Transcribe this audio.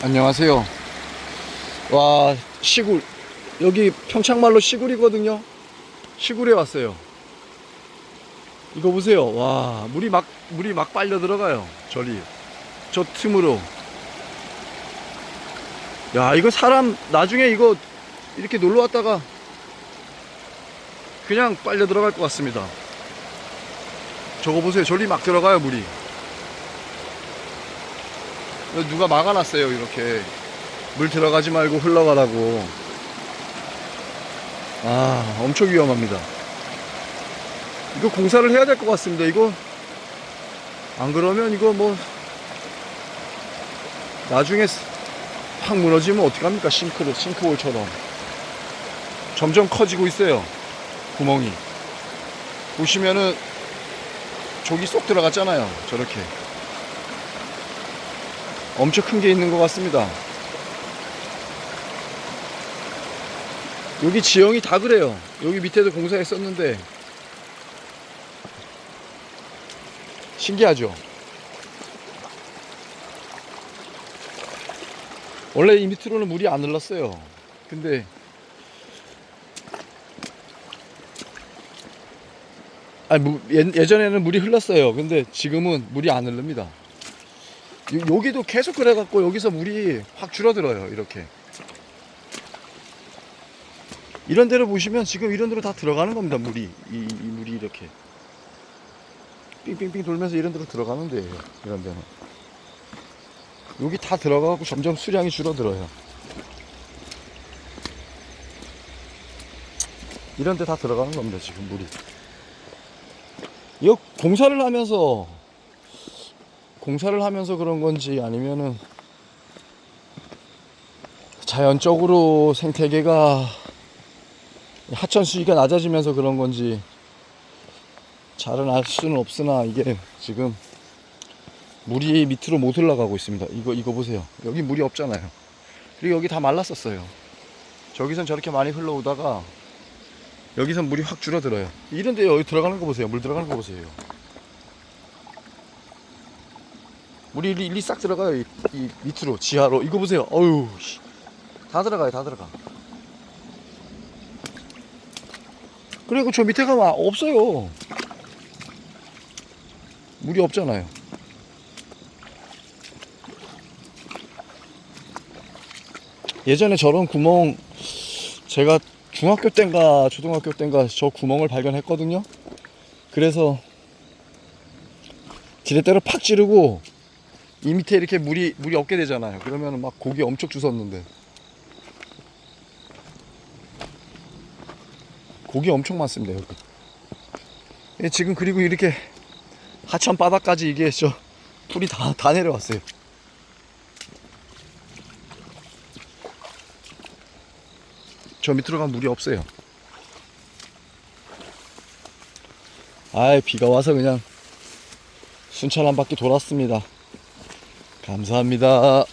안녕하세요. 와, 시굴. 여기 평창말로 시굴이거든요. 시굴에 왔어요. 이거 보세요. 와, 물이 막, 물이 막 빨려 들어가요. 저리. 저 틈으로. 야, 이거 사람, 나중에 이거 이렇게 놀러 왔다가 그냥 빨려 들어갈 것 같습니다. 저거 보세요. 저리 막 들어가요, 물이. 누가 막아놨어요 이렇게. 물 들어가지 말고 흘러가라고. 아 엄청 위험합니다. 이거 공사를 해야 될 것 같습니다 이거. 안 그러면 이거 뭐 나중에 확 무너지면 어떡합니까? 싱크로 싱크홀처럼. 점점 커지고 있어요 구멍이. 보시면은 족이 쏙 들어갔잖아요 저렇게 엄청 큰 게 있는 것 같습니다. 여기 지형이 다 그래요. 여기 밑에도 공사했었는데 신기하죠? 원래 이 밑으로는 물이 안 흘렀어요. 근데 아니, 무- 예, 예전에는 물이 흘렀어요. 근데 지금은 물이 안 흐릅니다. 요- 여기도 계속 그래갖고 여기서 물이 확 줄어들어요 이렇게. 이런 데로 보시면 지금 이런 데로 다 들어가는 겁니다 물이. 이, 이 물이 이렇게. 삥삥삥 돌면서 이런 데로 들어가는 데예요 이런 데는. 여기 다 들어가고 점점 수량이 줄어들어요. 이런 데 다 들어가는 겁니다 지금 물이. 이거 공사를 하면서 공사를 하면서 그런 건지 아니면은 자연적으로 생태계가 하천 수위가 낮아지면서 그런 건지 잘은 알 수는 없으나 이게 지금 물이 밑으로 못 올라가고 있습니다. 이거 이거 보세요. 여기 물이 없잖아요. 그리고 여기 다 말랐었어요. 저기선 저렇게 많이 흘러오다가 여기선 물이 확 줄어들어요. 이런데 여기 들어가는 거 보세요. 물 들어가는 거 보세요. 물이 일리, 일리 싹 들어가요. 이, 이 밑으로 지하로. 이거 보세요. 어휴 씨. 다 들어가요 다 들어가. 그리고 저 밑에 가면 없어요. 물이 없잖아요. 예전에 저런 구멍 제가 중학교 땐가 초등학교 땐가 저 구멍을 발견했거든요. 그래서 지렛대로 팍 찌르고 이 밑에 이렇게 물이 물이 없게 되잖아요. 그러면 막 고기 엄청 주웠는데 고기 엄청 많습니다 여기. 예, 지금 그리고 이렇게 하천 바닥까지 이게 저 풀이 다 다 내려왔어요. 저 밑으로 가면 물이 없어요. 아이 비가 와서 그냥 순찰 한 바퀴 돌았습니다. 감사합니다.